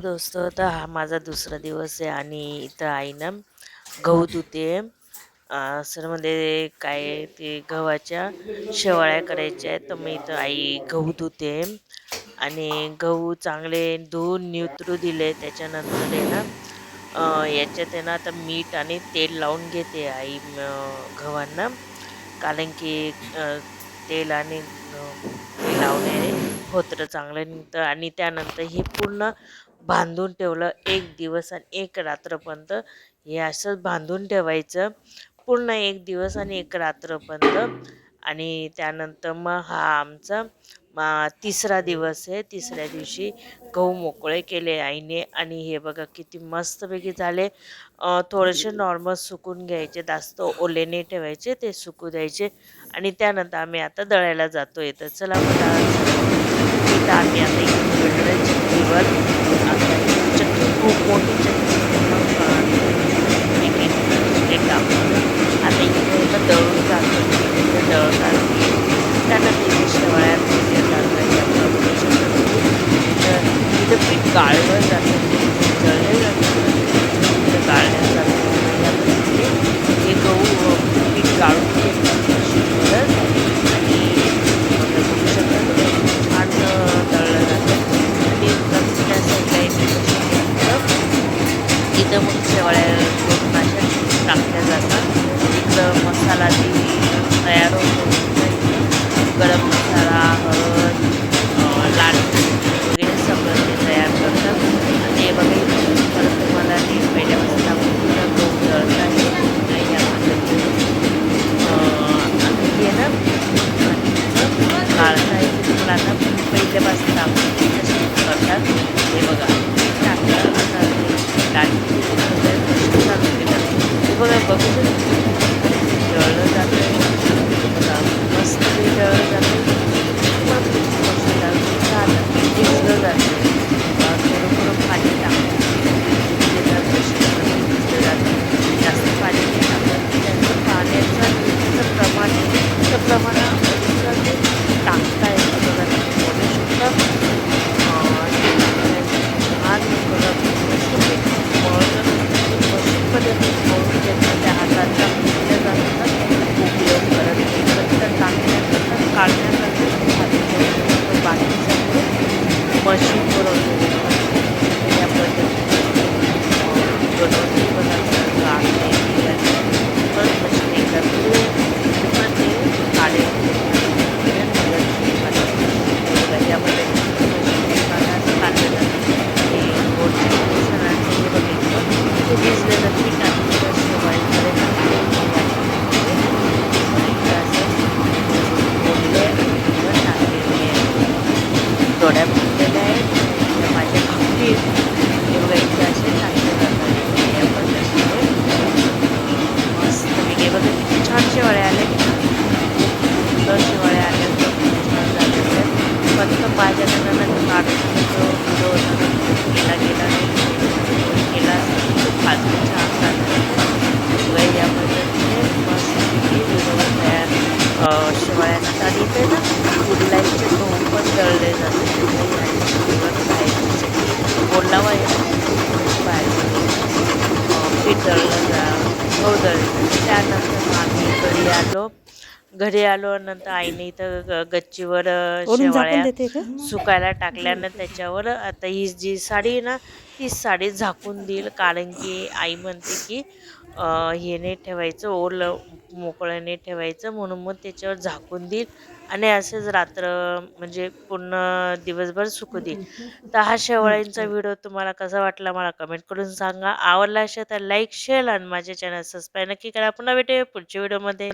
दोस्त. तर हा माझा दुसरा दिवस आहे आणि इथं आई ना गहू धुते. सरमध्ये काय ते गव्हाच्या शेवाळ्या करायच्या आहेत. तर मी इथं आई गहू धुते. आणि गहू चांगले धुवून निवतरू दिले. त्याच्यानंतर आहे ना याच्यात आहे ना आता मीठ आणि तेल लावून घेते आई गव्हांना. कारण की तेल आणि ते लावणे होतं चांगलं. निघतं आणि त्यानंतर हे पूर्ण बांधून ठेवलं एक दिवस आणि एक रात्रपर्यंत. हे असंच बांधून ठेवायचं. पूर्ण एक दिवस आणि एक रात्रपर्यंत. आणि त्यानंतर मग हा आमचा मा- तिसरा दिवस आहे. तिसऱ्या दिवशी गहू मोकळे केले आईने. आणि हे बघा किती मस्तपैकी झाले. थोडेसे नॉर्मल सुकून घ्यायचे. जास्त ओले नाही ठेवायचे. ते सुकू द्यायचे. आणि त्यानंतर आम्ही आता दळायला जातो येतं चला मग आम्ही आता इथे आता ही चक्की खूप मोठी चक्की आहे. मग, अं, एक एक एक टाकून आता इथे इथं दळून जातो इथे दळून आणते त्यानंतर इथे शेवळ्या येतात म्हणजे आपलं बघू शकतो तुम्ही. तर इथं पीठ गाळलं जातं दळले जातं इथं गाळलं जातं यामध्ये हे गहू अं, पीठ गाळून घेतात टाकल्या जातात. इथं मसाला ती तयार होतो. गरम मसाला हळद दळलं जा त्यानंतर आम्ही घरी आलो घरी आलो नंतर आईने इथं गच्चीवर शेवाळ्या सुकायला टाकल्यानं त्याच्यावर आता ही जी साडी ना ती साडी झाकून देईल. कारण की आई म्हणते की अं, हे नाही ठेवायचं ओलं मोकळं नाही ठेवायचं म्हणून मग त्याच्यावर झाकून देईल आणि असेच रात्र म्हणजे पूर्ण दिवसभर सुकू देईल. तर हा शेवाळ्यांचा व्हिडिओ तुम्हाला कसा वाटला मला कमेंट करून सांगा. आवडला असेल तर लाईक शेअर आणि माझ्या चॅनल सबस्क्राईब नक्की करा. पुन्हा भेटूया पुढच्या व्हिडिओमध्ये